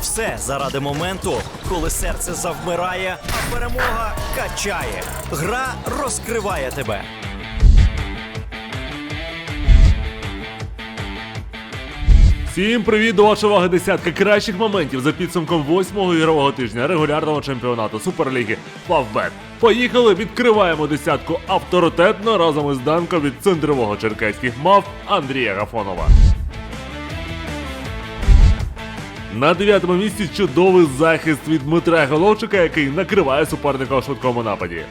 Все заради моменту, коли серце завмирає, а перемога качає. Гра розкриває тебе. Всім привіт до вашої уваги десятка кращих моментів за підсумком восьмого ігрового тижня регулярного чемпіонату Суперліги Фавбет. Поїхали, відкриваємо десятку авторитетно разом із Данко від центрового черкаських мав Андрія Гафонова. На дев'ятому місці чудовий захист від Дмитра Головчика, який накриває суперника у швидкому нападі.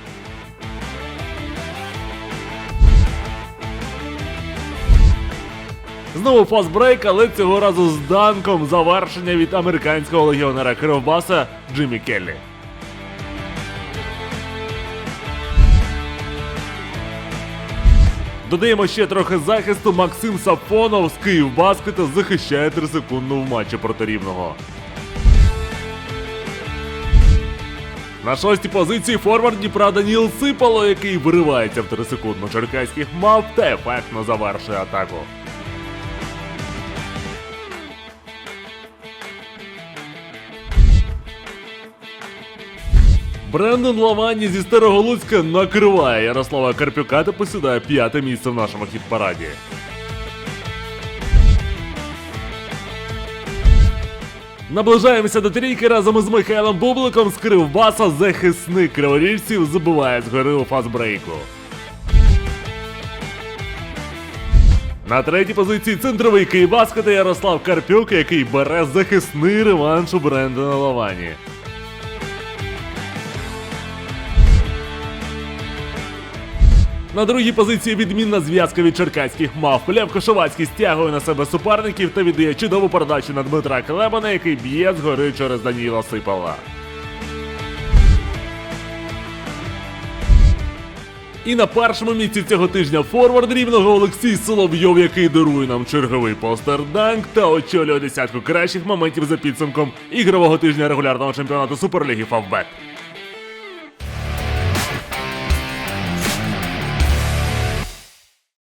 Знову фастбрейк, але цього разу з данком завершення від американського легіонера Кривбаса Джиммі Келлі. Додаємо ще трохи захисту. Максим Сафонов з Київбаскета захищає 3 секунду в матчі проти рівного. На шостій позиції форвард Дніпра Даніл Сипало, який виривається в 3 секундно черкаських мав та ефектно завершує атаку. Брендон Лавані зі Старого Луцька накриває Ярослава Карпюка та посідає п'яте місце в нашому хіт-параді. Наближаємося до трійки разом із Михайлом Бубликом з Кривбаса захисник криворіжців забиває згори у фастбрейку. На третій позиції центровий Київбаска та Ярослав Карпюк, який бере захисний реванш у Брендона Лавані. На другій позиції відмінна зв'язка від черкаських мав. Лев Кошовацький стягує на себе суперників та віддає чудову передачу на Дмитра Клебана, який б'є згори через Даніла Сипала. І на першому місці цього тижня форвард рівного Олексій Соловйов, який дарує нам черговий постерданк та очолює десятку кращих моментів за підсумком ігрового тижня регулярного чемпіонату Суперліги Фавбет.